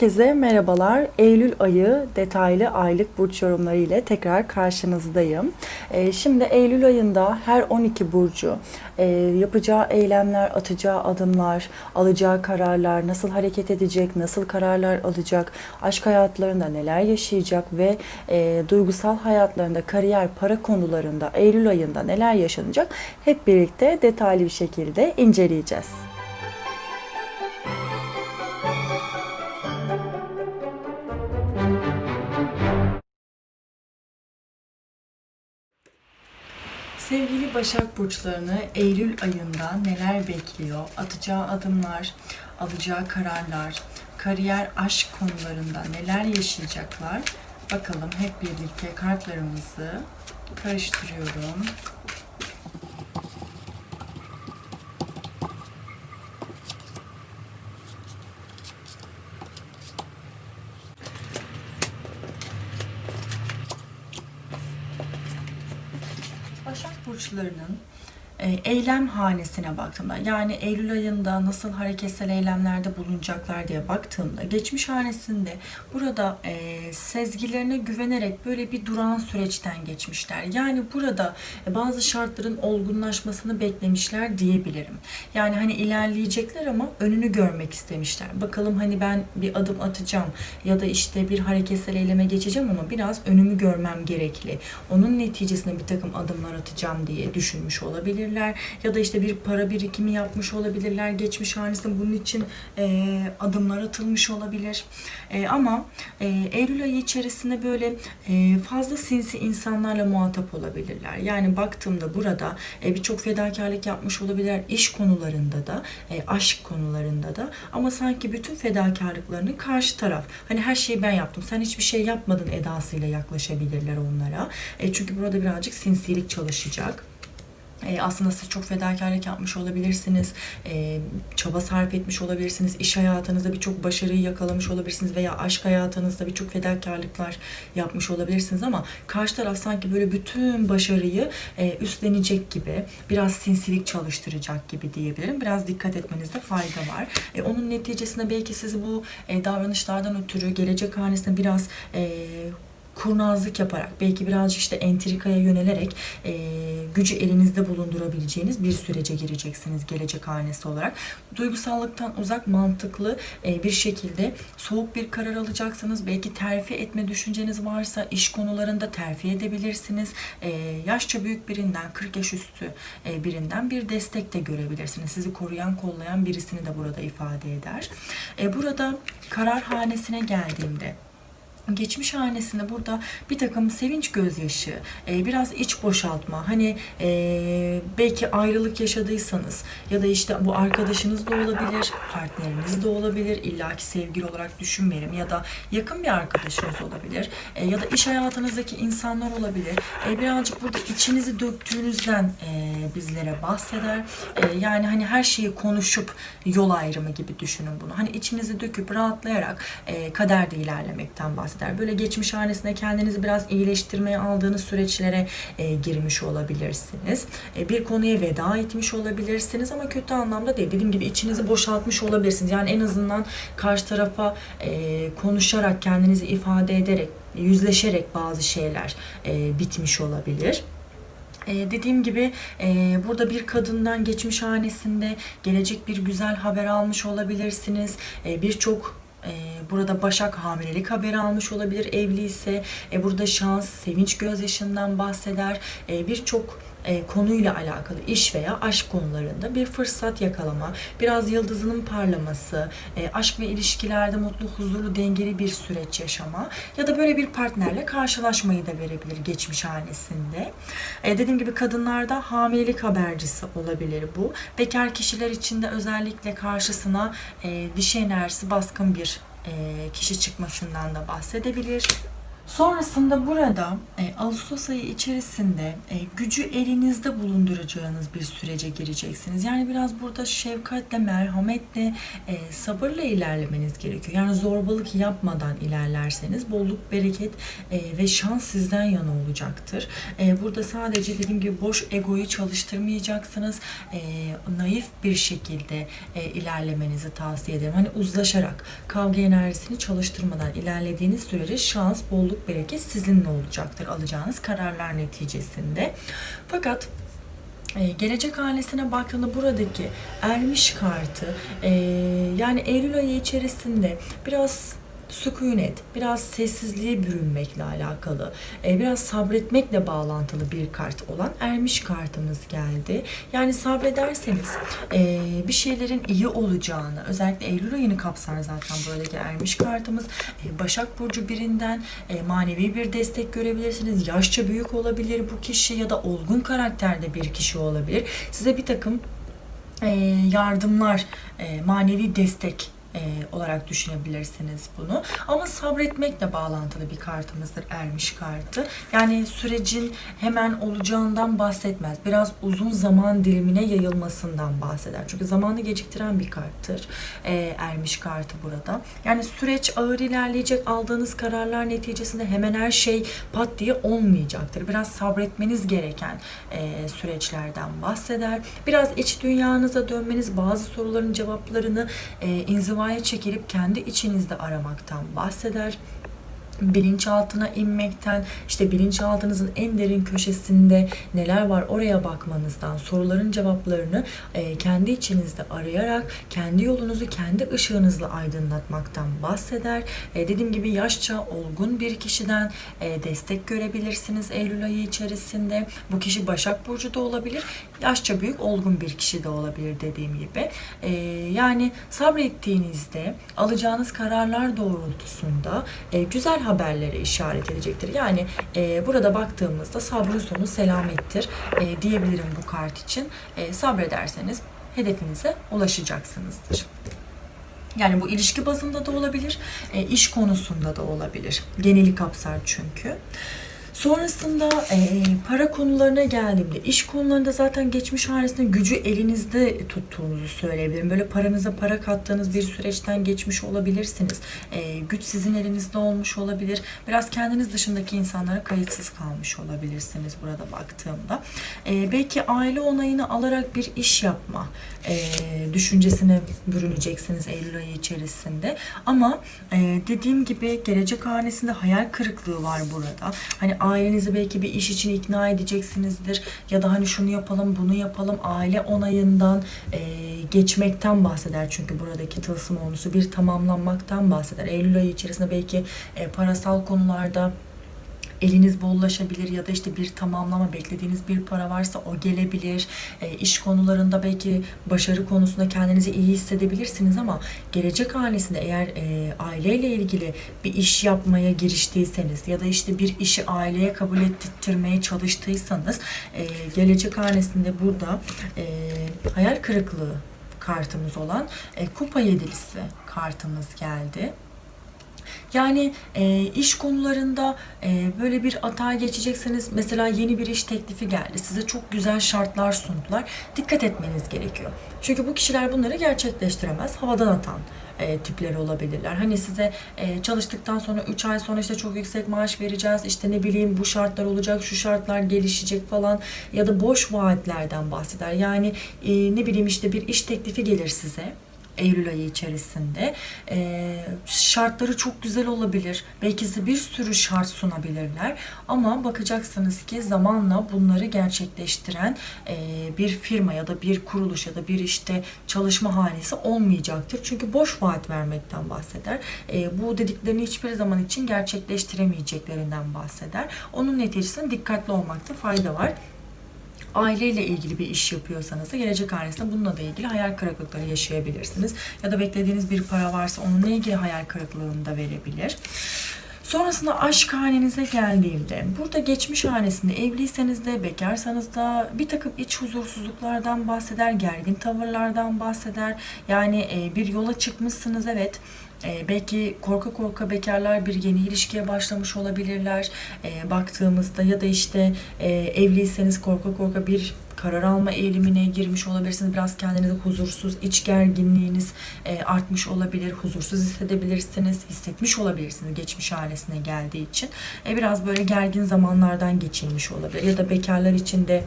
Herkese merhabalar. Eylül ayı detaylı aylık burç yorumları ile tekrar karşınızdayım. Ee, şimdi Eylül ayında her 12 burcu e, yapacağı eylemler, atacağı adımlar, alacağı kararlar, nasıl hareket edecek, nasıl kararlar alacak, aşk hayatlarında neler yaşayacak ve e, duygusal hayatlarında, kariyer, para konularında Eylül ayında neler yaşanacak hep birlikte detaylı bir şekilde inceleyeceğiz. Başak Burçlarını Eylül ayında neler bekliyor? Atacağı adımlar, alacağı kararlar, kariyer, aşk konularında neler yaşayacaklar? Bakalım hep birlikte kartlarımızı karıştırıyorum. Başak Burçlarının eylem hanesine baktığımda yani Eylül ayında nasıl hareketsel eylemlerde bulunacaklar diye baktığımda geçmiş hanesinde burada e, sezgilerine güvenerek böyle bir duran süreçten geçmişler. Yani burada e, bazı şartların olgunlaşmasını beklemişler diyebilirim. Yani hani ilerleyecekler ama önünü görmek istemişler. Bakalım hani ben bir adım atacağım ya da işte bir hareketsel eyleme geçeceğim ama biraz önümü görmem gerekli. Onun neticesinde bir takım adımlar atacağım diye düşünmüş olabilirler. Ya da işte bir para birikimi yapmış olabilirler. Geçmiş hanesinde bunun için e, adımlar atılmış olabilir. E, ama e, Eylül ayı içerisinde böyle e, fazla sinsi insanlarla muhatap olabilirler. Yani baktığımda burada e, birçok fedakarlık yapmış olabilirler. iş konularında da, e, aşk konularında da. Ama sanki bütün fedakarlıklarını karşı taraf. Hani her şeyi ben yaptım. Sen hiçbir şey yapmadın edasıyla yaklaşabilirler onlara. E, çünkü burada birazcık sinsilik çalışacak. E, aslında siz çok fedakarlık yapmış olabilirsiniz, e, çaba sarf etmiş olabilirsiniz, iş hayatınızda birçok başarıyı yakalamış olabilirsiniz veya aşk hayatınızda birçok fedakarlıklar yapmış olabilirsiniz ama karşı taraf sanki böyle bütün başarıyı e, üstlenecek gibi, biraz sinsilik çalıştıracak gibi diyebilirim. Biraz dikkat etmenizde fayda var. E, onun neticesinde belki sizi bu e, davranışlardan ötürü gelecek hanesine biraz e, kurnazlık yaparak belki birazcık işte entrikaya yönelerek e, gücü elinizde bulundurabileceğiniz bir sürece gireceksiniz gelecek hanesi olarak. Duygusallıktan uzak mantıklı e, bir şekilde soğuk bir karar alacaksınız. Belki terfi etme düşünceniz varsa iş konularında terfi edebilirsiniz. E, yaşça büyük birinden 40 yaş üstü e, birinden bir destek de görebilirsiniz. Sizi koruyan kollayan birisini de burada ifade eder. E, burada karar hanesine geldiğimde geçmiş hanesinde burada bir takım sevinç gözyaşı, e, biraz iç boşaltma, hani e, belki ayrılık yaşadıysanız ya da işte bu arkadaşınız da olabilir, partneriniz de olabilir, illaki sevgili olarak düşünmeyelim ya da yakın bir arkadaşınız olabilir e, ya da iş hayatınızdaki insanlar olabilir. Birazcık burada içinizi döktüğünüzden bizlere bahseder. Yani hani her şeyi konuşup yol ayrımı gibi düşünün bunu. Hani içinizi döküp rahatlayarak kaderde ilerlemekten bahseder. Böyle geçmiş hanesinde kendinizi biraz iyileştirmeye aldığınız süreçlere e, girmiş olabilirsiniz. E, bir konuya veda etmiş olabilirsiniz ama kötü anlamda değil. Dediğim gibi içinizi boşaltmış olabilirsiniz. Yani en azından karşı tarafa e, konuşarak, kendinizi ifade ederek, yüzleşerek bazı şeyler e, bitmiş olabilir. Ee, dediğim gibi e, burada bir kadından geçmiş hanesinde gelecek bir güzel haber almış olabilirsiniz. E, Birçok burada Başak hamilelik haberi almış olabilir evli ise. E, burada şans, sevinç gözyaşından bahseder. E, Birçok e, konuyla alakalı iş veya aşk konularında bir fırsat yakalama, biraz yıldızının parlaması, e, aşk ve ilişkilerde mutlu, huzurlu, dengeli bir süreç yaşama ya da böyle bir partnerle karşılaşmayı da verebilir geçmiş hanesinde. E, dediğim gibi kadınlarda hamilelik habercisi olabilir bu. Bekar kişiler için de özellikle karşısına dişi enerjisi baskın bir kişi çıkmasından da bahsedebilir. Sonrasında burada e, Ağustos ayı içerisinde e, gücü elinizde bulunduracağınız bir sürece gireceksiniz. Yani biraz burada şefkatle, merhametle, e, sabırla ilerlemeniz gerekiyor. Yani zorbalık yapmadan ilerlerseniz bolluk, bereket e, ve şans sizden yana olacaktır. E, burada sadece dediğim gibi boş egoyu çalıştırmayacaksınız. E, naif bir şekilde e, ilerlemenizi tavsiye ederim. Hani uzlaşarak, kavga enerjisini çalıştırmadan ilerlediğiniz sürece şans, bolluk, bereket sizinle olacaktır alacağınız kararlar neticesinde. Fakat e, gelecek ailesine baktığında buradaki ermiş kartı e, yani Eylül ayı içerisinde biraz sükunet, biraz sessizliğe bürünmekle alakalı, e, biraz sabretmekle bağlantılı bir kart olan ermiş kartımız geldi. Yani sabrederseniz e, bir şeylerin iyi olacağını, özellikle Eylül ayını kapsar zaten buradaki ermiş kartımız. E, Başak Burcu birinden manevi bir destek görebilirsiniz. Yaşça büyük olabilir bu kişi ya da olgun karakterde bir kişi olabilir. Size bir takım yardımlar, manevi destek e, olarak düşünebilirsiniz bunu. Ama sabretmekle bağlantılı bir kartımızdır ermiş kartı. Yani sürecin hemen olacağından bahsetmez. Biraz uzun zaman dilimine yayılmasından bahseder. Çünkü zamanı geciktiren bir karttır. E, ermiş kartı burada. Yani süreç ağır ilerleyecek. Aldığınız kararlar neticesinde hemen her şey pat diye olmayacaktır. Biraz sabretmeniz gereken e, süreçlerden bahseder. Biraz iç dünyanıza dönmeniz, bazı soruların cevaplarını e, inzivaya çekilip kendi içinizde aramaktan bahseder bilinçaltına inmekten, işte bilinçaltınızın en derin köşesinde neler var oraya bakmanızdan, soruların cevaplarını e, kendi içinizde arayarak kendi yolunuzu kendi ışığınızla aydınlatmaktan bahseder. E, dediğim gibi yaşça olgun bir kişiden e, destek görebilirsiniz Eylül ayı içerisinde. Bu kişi Başak Burcu da olabilir, yaşça büyük olgun bir kişi de olabilir dediğim gibi. E, yani sabrettiğinizde alacağınız kararlar doğrultusunda güzel haberlere işaret edecektir. Yani e, burada baktığımızda sabrın sonu selamettir e, diyebilirim bu kart için. E, sabrederseniz hedefinize ulaşacaksınızdır. Yani bu ilişki bazında da olabilir, e, iş konusunda da olabilir. Geneli kapsar çünkü. Sonrasında e, para konularına geldiğimde, iş konularında zaten geçmiş hanesinde gücü elinizde tuttuğunuzu söyleyebilirim. Böyle paranıza para kattığınız bir süreçten geçmiş olabilirsiniz. E, güç sizin elinizde olmuş olabilir. Biraz kendiniz dışındaki insanlara kayıtsız kalmış olabilirsiniz burada baktığımda. E, belki aile onayını alarak bir iş yapma e, düşüncesine bürüneceksiniz Eylül ayı içerisinde. Ama e, dediğim gibi gelecek hanesinde hayal kırıklığı var burada. Hani ailenizi belki bir iş için ikna edeceksinizdir ya da hani şunu yapalım bunu yapalım aile onayından e, geçmekten bahseder çünkü buradaki tılsım olmusu bir tamamlanmaktan bahseder. Eylül ayı içerisinde belki e, parasal konularda eliniz bollaşabilir ya da işte bir tamamlama beklediğiniz bir para varsa o gelebilir. E, iş konularında belki başarı konusunda kendinizi iyi hissedebilirsiniz ama gelecek hanesinde eğer e, aileyle ilgili bir iş yapmaya giriştiyseniz ya da işte bir işi aileye kabul ettirmeye çalıştıysanız e, gelecek hanesinde burada e, hayal kırıklığı kartımız olan e, kupa yedilisi kartımız geldi. Yani e, iş konularında e, böyle bir atağa geçecekseniz mesela yeni bir iş teklifi geldi. Size çok güzel şartlar sundular. Dikkat etmeniz gerekiyor. Çünkü bu kişiler bunları gerçekleştiremez. Havadan atan e, tipleri olabilirler. Hani size e, çalıştıktan sonra 3 ay sonra işte çok yüksek maaş vereceğiz. İşte ne bileyim bu şartlar olacak, şu şartlar gelişecek falan ya da boş vaatlerden bahseder. Yani e, ne bileyim işte bir iş teklifi gelir size Eylül ayı içerisinde. E, şartları çok güzel olabilir. Belki size bir sürü şart sunabilirler. Ama bakacaksınız ki zamanla bunları gerçekleştiren e, bir firma ya da bir kuruluş ya da bir işte çalışma hanesi olmayacaktır. Çünkü boş vaat vermekten bahseder. E, bu dediklerini hiçbir zaman için gerçekleştiremeyeceklerinden bahseder. Onun neticesinde dikkatli olmakta fayda var aileyle ilgili bir iş yapıyorsanız da gelecek hanesinde bununla da ilgili hayal kırıklıkları yaşayabilirsiniz. Ya da beklediğiniz bir para varsa onunla ilgili hayal kırıklığını da verebilir. Sonrasında aşk hanenize geldiğimde, burada geçmiş hanesinde evliyseniz de bekarsanız da bir takım iç huzursuzluklardan bahseder, gergin tavırlardan bahseder. Yani e, bir yola çıkmışsınız evet E, belki korka korka bekarlar bir yeni ilişkiye başlamış olabilirler. E, baktığımızda ya da işte e, evliyseniz korka korka bir karar alma eğilimine girmiş olabilirsiniz. Biraz kendinizi huzursuz, iç gerginliğiniz e, artmış olabilir. Huzursuz hissedebilirsiniz. Hissetmiş olabilirsiniz geçmiş ailesine geldiği için. E, biraz böyle gergin zamanlardan geçilmiş olabilir. Ya da bekarlar için de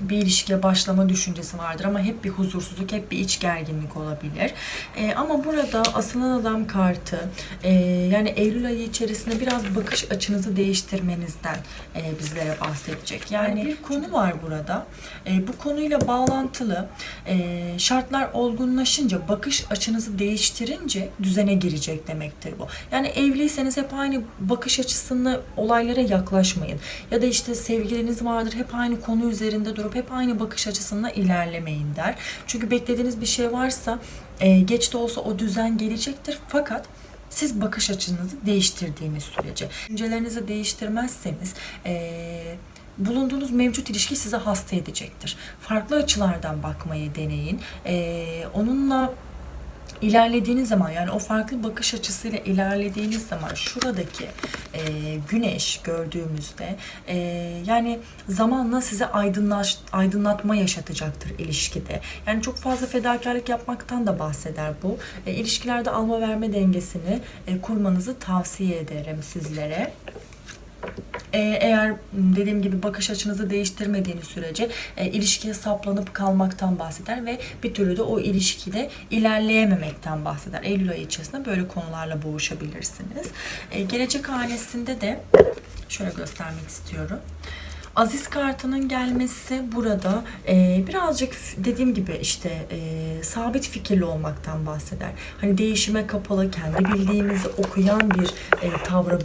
bir ilişkiye başlama düşüncesi vardır ama hep bir huzursuzluk, hep bir iç gerginlik olabilir. E, ama burada asılan adam kartı e, yani Eylül ayı içerisinde biraz bakış açınızı değiştirmenizden e, bizlere bahsedecek. Yani bir konu var burada. E, bu konuyla bağlantılı e, şartlar olgunlaşınca, bakış açınızı değiştirince düzene girecek demektir bu. Yani evliyseniz hep aynı bakış açısını olaylara yaklaşmayın. Ya da işte sevgiliniz vardır hep aynı konu üzerinde durup hep aynı bakış açısında ilerlemeyin der. Çünkü beklediğiniz bir şey varsa e, geç de olsa o düzen gelecektir. Fakat siz bakış açınızı değiştirdiğiniz sürece, düşüncelerinizi değiştirmezseniz e, bulunduğunuz mevcut ilişki size hasta edecektir. Farklı açılardan bakmayı deneyin. E, onunla ilerlediğiniz zaman yani o farklı bakış açısıyla ilerlediğiniz zaman şuradaki e, güneş gördüğümüzde e, yani zamanla size aydınlaş, aydınlatma yaşatacaktır ilişkide. Yani çok fazla fedakarlık yapmaktan da bahseder bu. E, ilişkilerde alma verme dengesini e, kurmanızı tavsiye ederim sizlere. Ee, eğer dediğim gibi bakış açınızı değiştirmediğiniz sürece e, ilişkiye saplanıp kalmaktan bahseder ve bir türlü de o ilişkide ilerleyememekten bahseder. Eylül ayı içerisinde böyle konularla boğuşabilirsiniz. E, gelecek hanesinde de şöyle göstermek istiyorum. Aziz kartının gelmesi burada e, birazcık dediğim gibi işte e, sabit fikirli olmaktan bahseder. Hani değişime kapalı, kendi bildiğimizi okuyan bir e, tavra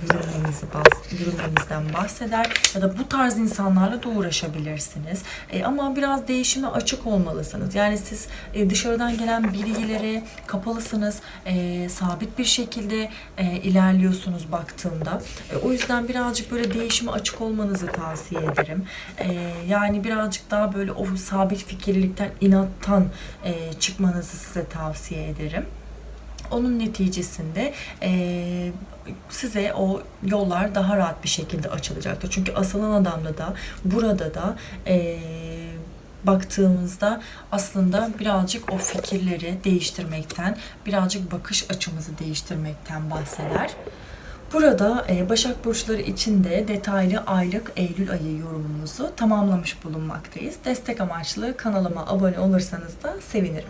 bürünmemizden bahseder. Ya da bu tarz insanlarla da uğraşabilirsiniz. E, ama biraz değişime açık olmalısınız. Yani siz e, dışarıdan gelen bilgilere kapalısınız. E, sabit bir şekilde e, ilerliyorsunuz baktığımda. E, o yüzden birazcık böyle değişime açık olmanızı tavsiye ederim. E, yani birazcık daha böyle o sabit fikirlilikten, inattan e, çıkmanızı size tavsiye ederim. Onun neticesinde e, size o yollar daha rahat bir şekilde açılacaktır. Çünkü asılan adamda da burada da e, baktığımızda aslında birazcık o fikirleri değiştirmekten, birazcık bakış açımızı değiştirmekten bahseder. Burada e, Başak Burçları için de detaylı aylık Eylül ayı yorumumuzu tamamlamış bulunmaktayız. Destek amaçlı kanalıma abone olursanız da sevinirim.